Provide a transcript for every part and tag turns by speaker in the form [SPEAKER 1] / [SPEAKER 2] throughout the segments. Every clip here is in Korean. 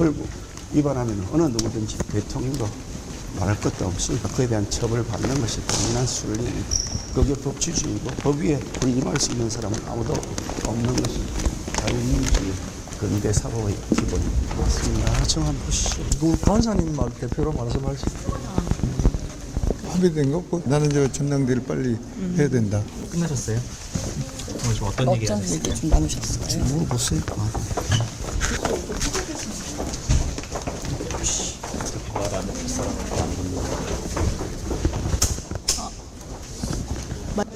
[SPEAKER 1] 처벌 위반하면 어느 누구든지 대통령도 말할 것도 없으니까 그에 대한 처벌을 받는 것이 당연한 순리입니다. 그게 법치주의고 법 위에 군림할 수 있는 사람은 아무도 없는 것이 자유민주주의 근대 사고의 기본 맞습니다. 정한 보시죠.
[SPEAKER 2] 누구 간사님 말 대표로 말씀하시죠.
[SPEAKER 3] 합의된 거 없고 나는 저 전당대를 빨리 해야 된다.
[SPEAKER 4] 끝나셨어요? 오늘 좀 어떤 얘기
[SPEAKER 5] 어떤
[SPEAKER 4] 하셨어요?
[SPEAKER 5] 얘기 좀 나누셨어요?
[SPEAKER 1] 물어보세요. 그만.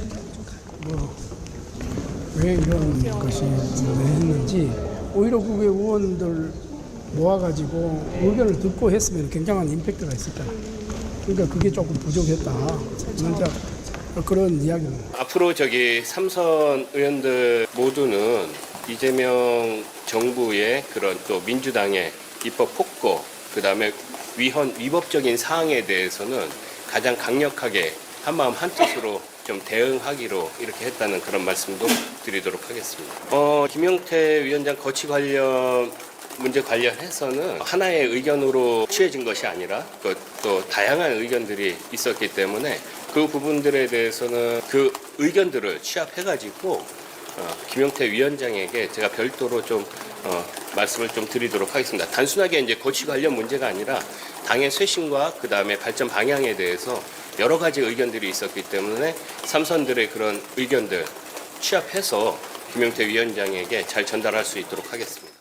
[SPEAKER 6] 왜 이런 것이 왜 했는지 오히려 그게 의원들 모아가지고 의견을 듣고 했으면 굉장한 임팩트가 있을 거야. 그러니까 그게 조금 부족했다. 먼저 그런 이야기는
[SPEAKER 7] 앞으로 저기 삼선 의원들 모두는 이재명 정부의 그런 또 민주당의 입법 폭거, 그 다음에 위헌 위법적인 사항에 대해서는 가장 강력하게 한마음 한뜻으로 좀 대응하기로 이렇게 했다는 그런 말씀도 드리도록 하겠습니다. 어, 김용태 위원장 거치 관련 문제 관련해서는 하나의 의견으로 취해진 것이 아니라 그또 다양한 의견들이 있었기 때문에 그 부분들에 대해서는 그 의견들을 취합해가지고 어, 김용태 위원장에게 제가 별도로 좀 어, 말씀을 좀 드리도록 하겠습니다. 단순하게 이제 거치 관련 문제가 아니라 당의 쇄신과 그 다음에 발전 방향에 대해서 여러 가지 의견들이 있었기 때문에 삼선들의 그런 의견들 취합해서 김용태 위원장에게 잘 전달할 수 있도록 하겠습니다.